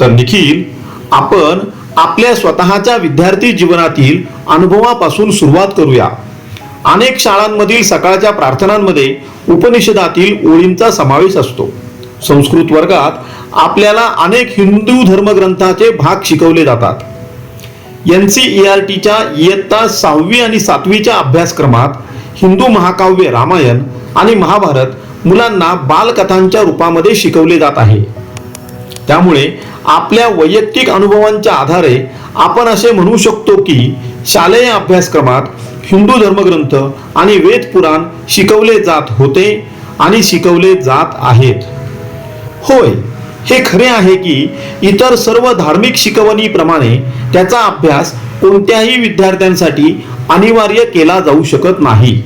तर निखिल आपण आपल्या स्वतःच्या विद्यार्थी जीवनातील अनुभवापासून सुरुवात करूया. अनेक शाळांमधील सकाळच्या प्रार्थनांमध्ये उपनिषदातील ओळींचा समावेश असतो. संस्कृत वर्गात आपल्याला अनेक हिंदू धर्मग्रंथाचे भाग शिकवले जातात. एन सी ई आर टीच्या इयत्ता सहावी आणि सातवीच्या अभ्यासक्रमात हिंदू महाकाव्य रामायण आणि महाभारत मुलांना बालकथांच्या रूपामध्ये शिकवले जात आहे. त्यामुळे आपल्या वैयक्तिक अनुभवांच्या आधारे आपण असे म्हणू शकतो की शालेय अभ्यासक्रमात हिंदू धर्मग्रंथ आणि वेद पुराण शिकवले जात होते आणि शिकवले जात आहेत. होय हे खरे आहे की इतर सर्व धार्मिक शिकवणीप्रमाणे त्याचा अभ्यास कोणत्याही विद्यार्थ्यांसाठी अनिवार्य केला जाऊ शकत नाही.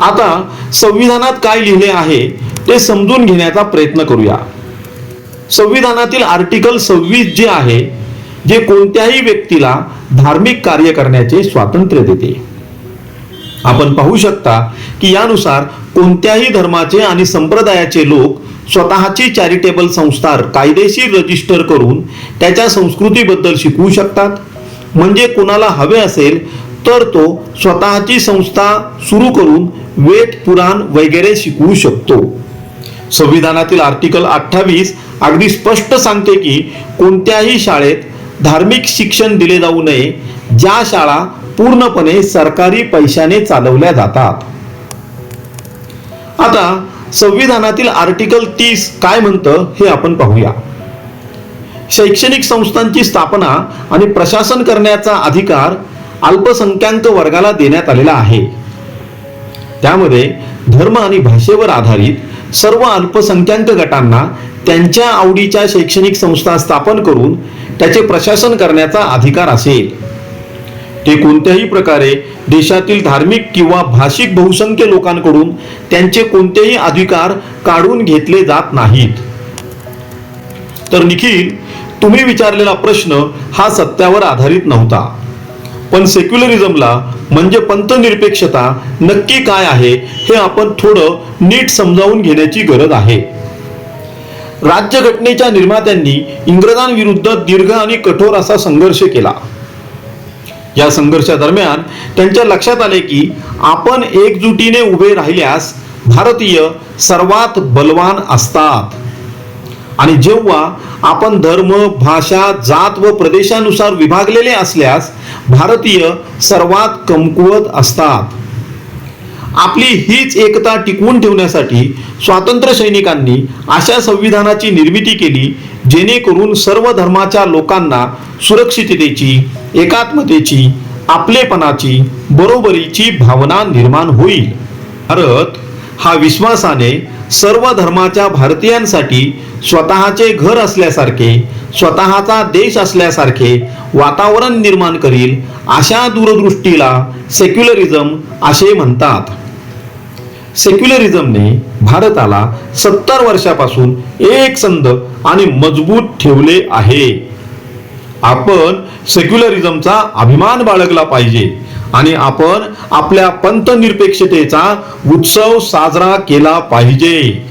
आता संविधानात काय लिहिले आहे ते समजून घेण्याचा प्रयत्न करूया. संविधानातील आर्टिकल सव्वीस जे आहे जे कोणत्याही व्यक्तीला धार्मिक कार्य करण्याचे स्वातंत्र्य देते. आपण पाहू शकता की यानुसार कोणत्याही धर्माचे आणि संप्रदायाचे लोक स्वतःची चॅरिटेबल संस्था कायदेशीर रजिस्टर करून त्याच्या संस्कृतीबद्दल शिकवू शकतात. म्हणजे कोणाला हवे असेल तर तो स्वतःची संस्था सुरू करून वेद पुराण वगैरे शिकवू शकतो. संविधानातील आर्टिकल अठ्ठावीस अगदी स्पष्ट सांगते की कोणत्याही शाळेत धार्मिक शिक्षण दिले जाऊ नये ज्या शाळा पूर्णपणे सरकारी पैशाने चालवल्या जातात. आता संविधानातील आर्टिकल तीस काय म्हणतं हे आपण पाहूया. शैक्षणिक संस्थांची स्थापना आणि प्रशासन करण्याचा अधिकार अल्पसंख्याक वर्गाला देण्यात आलेला आहे. त्यामध्ये धर्म आणि भाषेवर आधारित सर्व अल्पसंख्याक गटांना त्यांच्या आवडीच्या शैक्षणिक संस्था स्थापन करून त्याचे प्रशासन करण्याचा अधिकार असेल. ते कोणत्याही प्रकारे देशातील धार्मिक किंवा भाषिक बहुसंख्य लोकांकडून त्यांचे कोणतेही अधिकार काढून घेतले जात नाहीत. तर निखिल तुम्ही विचारलेला प्रश्न हा सत्यावर आधारित नव्हता. पण सेक्युलरिझमला म्हणजे पंथनिरपेक्षता नक्की काय आहे हे आपण थोडं नीट समजावून घेण्याची गरज आहे. राज्यघटनेच्या निर्मात्यांनी इंग्रजांविरुद्ध दीर्घ आणि कठोर असा संघर्ष केला. या संघर्षादरम्यान त्यांच्या लक्षात आले की आपण एकजुटीने उभे राहिल्यास भारतीय सर्वात बलवान असतात. आणि जेव्हा आपण धर्म भाषा जात व प्रदेशानुसार विभागलेले असल्यास भारतीय सर्वात कमकुवत असतात. आपली हीच एकता टिकवून ठेवण्यासाठी स्वातंत्र्य सैनिकांनी अशा संविधानाची निर्मिती केली जेणेकरून सर्व धर्माच्या लोकांना सुरक्षिततेची एकात्मतेची आपलेपणाची बरोबरीची भावना निर्माण होईल. भारत हा विश्वासाने सर्व धर्माच्या भारतीयांसाठी स्वतःचे घर असल्यासारखे स्वतःचा देश असल्यासारखे वातावरण निर्माण करील अशा दूरदृष्टीला सेक्युलरिझम असे म्हणतात. सेक्युलरिझमने भारताला सत्तर वर्षापासून एक संद आणि मजबूत ठेवले आहे. आपण सेक्युलरिझमचा अभिमान बाळगला पाहिजे. आणि आपण आपल्या पंथनिरपेक्षतेचा उत्सव साजरा केला पाहिजे.